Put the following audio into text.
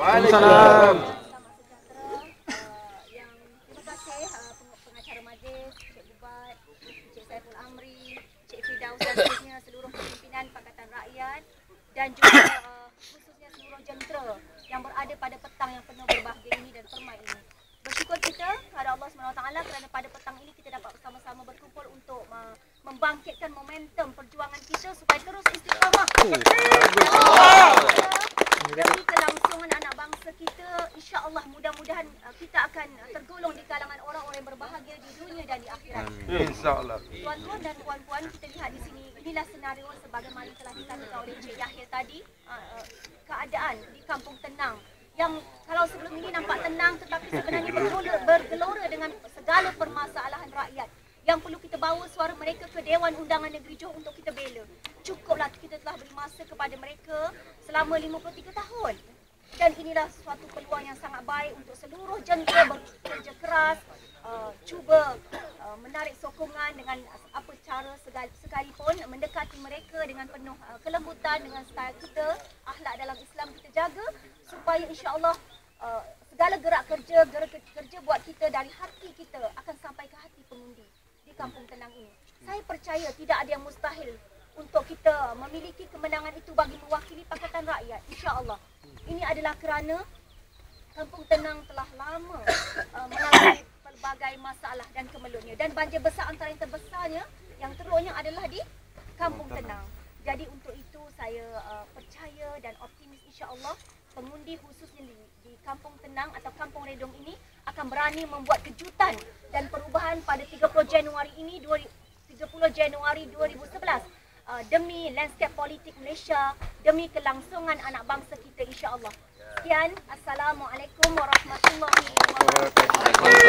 Waalaikumsalam. Dan juga uh, khususnya seluruh jentera yang berada pada petang yang penuh berbahagia ini dan permai ini. Bersyukur kita kepada Allah SWT kerana pada petang ini kita dapat bersama-sama berkumpul untuk uh, membangkitkan momentum perjuangan kita supaya terus istiqamah. Demi kelangsungan anak bangsa kita, insya-Allah mudah-mudahan uh, kita akan tergolong di kalangan orang-orang yang berbahagia di dunia dan di akhirat. InsyaAllah. Tuan-tuan dan puan-puan, kita lihat di sini inilah senario sebagaimana telah dikatakan oleh Encik Yahya tadi, uh, uh, keadaan di kampung tenang yang kalau sebelum ini nampak tenang tetapi sebenarnya bergelora, bergelora dengan segala permasalahan rakyat yang perlu kita bawa suara mereka ke Dewan Undangan Negeri Johor untuk kita bela. Cukuplah kita telah beri masa kepada mereka selama 53 tahun. Dan inilah suatu peluang yang sangat baik untuk seluruh jentera bekerja keras, uh, cuba uh, menarik sokongan dengan apa cara sekalipun mendekati mereka dengan penuh uh, kelembutan dengan style kita, akhlak dalam Islam kita jaga supaya insya-Allah uh, segala gerak kerja, gerak kerja buat kita dari hati kita akan sampai ke hati pengundi di kampung tenang ini. Saya percaya tidak ada yang mustahil untuk kita memiliki kemenangan itu bagi mewakili Pakatan Rakyat. Insya-Allah. Ini adalah kerana Kampung Tenang telah lama uh, mengalami pelbagai masalah dan kemelutnya dan banjir besar antara yang terbesarnya yang teruknya adalah di Kampung Tenang. Jadi untuk itu saya uh, percaya dan optimis insya-Allah pengundi khususnya di, di Kampung Tenang atau Kampung Redong ini akan berani membuat kejutan dan perubahan pada 30 Januari ini 20, 30 Januari 2011 uh, demi landscape politik Malaysia, demi kelangsungan anak bangsa kita insya-Allah. Ya. Sekian, assalamualaikum warahmatullahi wabarakatuh.